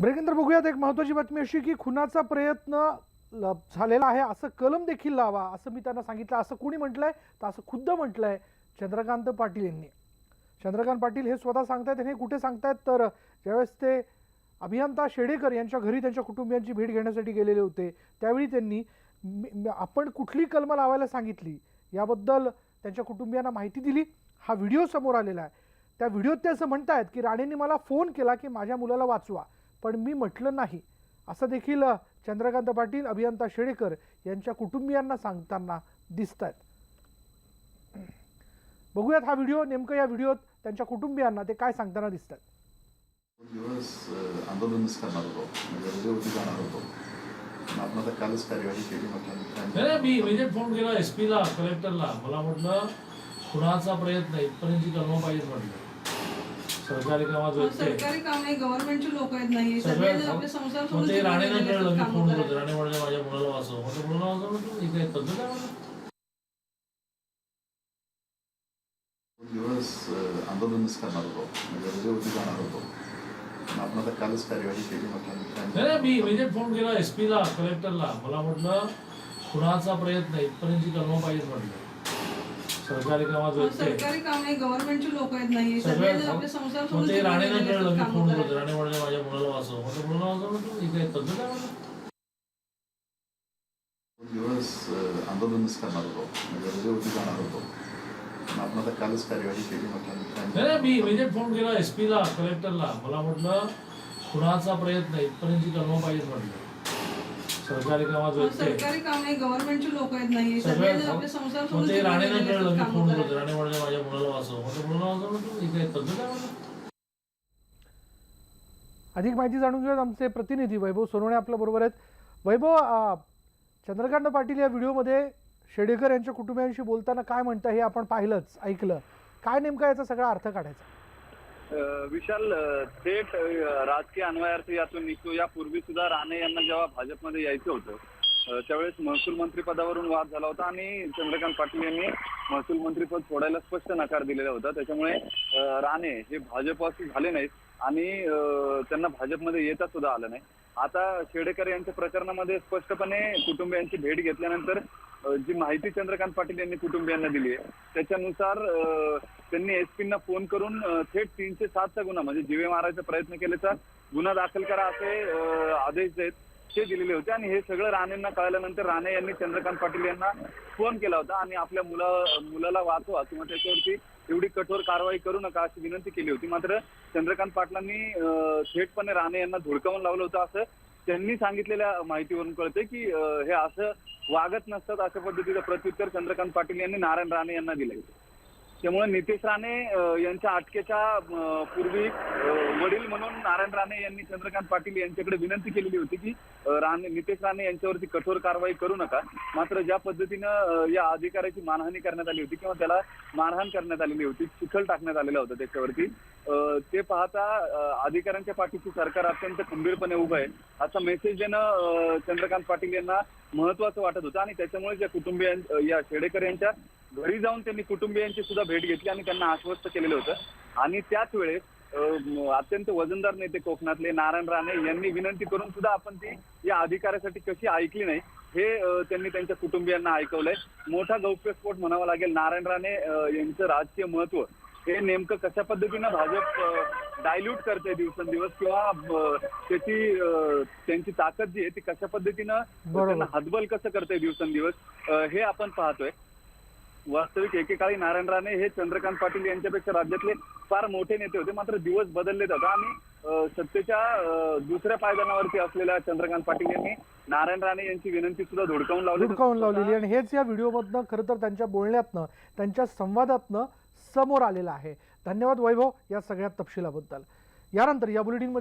ब्रेकेंद्र बघूयात. एक महत्त्वाची बातमी अशी की खुनाचा प्रयत्न ल- झालेला आहे. असं कलम देखील लावा असं मी त्यांना सांगितलं. असं कोणी म्हटलंय? तर असं खुद्द म्हटलंय चंद्रकांत पाटील यांनी. चंद्रकांत पाटील हे स्वतः सांगतायत हे कुठे सांगतायत? तर ज्यावेळेस ते अभियंता शेडेकर यांच्या घरी त्यांच्या कुटुंबियांची भेट घेण्यासाठी गेलेले होते त्यावेळी त्यांनी आपण कुठली कलमं लावायला सांगितली याबद्दल त्यांच्या कुटुंबियांना माहिती दिली. हा व्हिडिओ समोर आलेला आहे. त्या व्हिडिओत ते असं म्हणतायत की राणेंनी मला फोन केला की माझ्या मुलाला वाचवा. पण मी म्हटलं नाही. असं देखील चंद्रकांत पाटील अभियंता शेडेकर यांच्या कुटुंबियांना सांगताना दिसत आहेत बघूयात हा व्हिडिओ नेमकं या व्हिडिओत त्यांच्या कुटुंबियांना ते काय सांगताना दिसत आहेत दिवस आंदोलनच करणार होतो. म्हणजे रजेवरती जाणार होतो. पण आपण आता कालच कार्यवाही केली. म्हटलं नाही नाही, मी इमिजिएट फोन केला एस कलेक्टरला. मला म्हटलं खुनाचा प्रयत्न इथपर्यंतची कलम पाहिजेत म्हटलं. सरकारी कामात पण व्यत्यय. सरकारी काम नाही गव्हर्नमेंटची लोक आहेत नाही सगळे सगळे आपले संसार मग सोडून ते तिकडे राणेने गेलेले कळलं मी असतात फोन कामं करतो. करायला. राणे म्हटलं माझ्या मुलाला वाचव. म्हटलं मुलाला वाचव ही पद्धत आहे दोन दिवस अ, आंदोलनच करणार होतो म्हणजे रजेवरती जाणार होतो. पण आपण आता कालच कार्यवाही केली म्हटलं नाही नाही, मी इमिजिएट फोन केला एस ला कलेक्टरला मला म्हटलं खुनाचा प्रयत्न इथपर्यंतची कलम पाहिजेत म्हटलं. सरकारी कामात पण व्यत्यय. सरकारी काम नाही गव्हर्नमेंटची लोक आहेत नाही सगळे सगळे आपले संसार मग सोडून ते तिकडे राणेने गेलेले कळलं मी असतात फोन करतो. राणे म्हटलं माझ्या मुलाला वाचव. म्हटलं मुलाला वाचव म्हटलं ही काय पद्धत आहे दोन दिवस अ, आंदोलनच करणार होतो. म्हणजे रजेवरती जाणार होतो. पण आपण आता कालच कार्यवाही केली म्हटलं नाही नाही, मी इमिजिएट फोन केला एस ला कलेक्टरला मला म्हटलं खुनाचा प्रयत्न इथपर्यंतची कलम पाहिजेत म्हटलं. सरकारी कामात व्यत्यय. सरकारी काम नाही गव्हर्नमेंटची लोक आहेत नाही सगळे सगळे आपले संसार मग सोडून ते तिकडे राणेने गेलेले कळलं मी असतात फोन करतो. राणे म्हटलं माझ्या मुलाला वाचव. म्हटलं मुलाला वाचव ही काय पद्धत आहे म्हटलं अधिक माहिती जाणून घेऊयात आमचे प्रतिनिधी वैभव सोनवणे आपल्या बरोबर आहेत. वैभव चंद्रकांत पाटील या व्हिडिओमध्ये शेडेकर यांच्या कुटुंबियांशी बोलताना काय म्हणतं हे आपण पाहिलंच ऐकलं. काय नेमका याचा सगळा अर्थ काढायचा? विशाल थेट राजकीय अन्वयार्थ यातून निघतो. यापूर्वी सुद्धा राणे यांना जेव्हा भाजपमध्ये यायचं होतं त्यावेळेस महसूल मंत्री पदावरून वाद झाला होता आणि चंद्रकांत पाटील यांनी महसूल मंत्रीपद सोडायला स्पष्ट नकार दिलेला होता. त्याच्यामुळे राणे हे भाजपवासी झाले नाहीत आणि त्यांना भाजपमध्ये येता सुद्धा आलं नाही. आता शेडेकर यांच्या प्रकरणामध्ये स्पष्टपणे कुटुंबियांची भेट घेतल्यानंतर जी माहिती चंद्रकांत पाटील यांनी कुटुंबियांना दिली आहे त्याच्यानुसार त्यांनी एसपींना फोन करून थेट तीनशे सातचा गुन्हा म्हणजे जीवे मारायचा प्रयत्न केल्याचा गुन्हा दाखल करा असे आदेश जे आहेत ते दिलेले होते आणि हे सगळं राणेंना कळल्यानंतर राणे यांनी चंद्रकांत पाटील यांना फोन केला होता आणि आपल्या मुला मुलाला वाचवा किंवा त्याच्यावरती एवढी कठोर कारवाई करू नका अशी विनंती केली होती. मात्र चंद्रकांत पाटलांनी थेटपणे राणे यांना धुडकावून लावलं होतं असं त्यांनी सांगितलेल्या माहितीवरून कळते की हे असं वागत नसतात अशा पद्धतीचं प्रत्युत्तर चंद्रकांत पाटील यांनी नारायण राणे यांना दिलंय. त्यामुळे नितेश राणे यांच्या अटकेच्या पूर्वी वडील म्हणून नारायण राणे यांनी चंद्रकांत पाटील यांच्याकडे विनंती केलेली होती की राणे नितेश राणे यांच्यावरती कठोर कारवाई करू नका. मात्र ज्या पद्धतीनं या अधिकाऱ्याची मानहानी करण्यात आली होती किंवा त्याला मारहाण करण्यात आलेली होती चिखल टाकण्यात आलेला होता त्याच्यावरती ते पाहता अधिकाऱ्यांच्या पाठीशी सरकार अत्यंत खंबीरपणे उभं आहे. असा मेसेज देणं चंद्रकांत पाटील यांना महत्वाचं वाटत होतं आणि त्याच्यामुळे या कुटुंबियां या शेडेकर यांच्या घरी जाऊन त्यांनी कुटुंबियांची सुद्धा भेट घेतली आणि त्यांना आश्वस्त केलेलं होतं. आणि त्याच वेळेस अत्यंत वजनदार नेते कोकणातले नारायण राणे यांनी विनंती करून सुद्धा आपण ती या अधिकाऱ्यासाठी कशी ऐकली नाही हे त्यांनी त्यांच्या कुटुंबियांना ऐकवलंय. मोठा गौप्यस्फोट म्हणावा लागेल. नारायण राणे यांचं राजकीय महत्त्व हे नेमकं कशा पद्धतीनं भाजप डायल्यूट करते दिवसेंदिवस किंवा त्याची त्यांची ताकद जी आहे ती कशा पद्धतीनं. त्यांना हातबल कसं करते दिवसेंदिवस हे आपण पाहतोय. वास्तविक एकेकाळी नारायण राणे हे चंद्रकांत पाटील यांच्यापेक्षा राज्यातले फार मोठे नेते होते. मात्र दिवस बदलले जातात. आणि सत्तेच्या दुसऱ्या पायदानावरती असलेल्या चंद्रकांत पाटील यांनी नारायण राणे यांची विनंती सुद्धा धुडकावून लावली. धुडकावून लावलेली. आणि हेच या व्हिडिओमधनं खरं तर त्यांच्या बोलण्यातनं त्यांच्या संवादातनं समोर आलेलं आहे. धन्यवाद वैभव या सगळ्या तपशिलाबद्दल. यानंतर या बुलेटिनमध्ये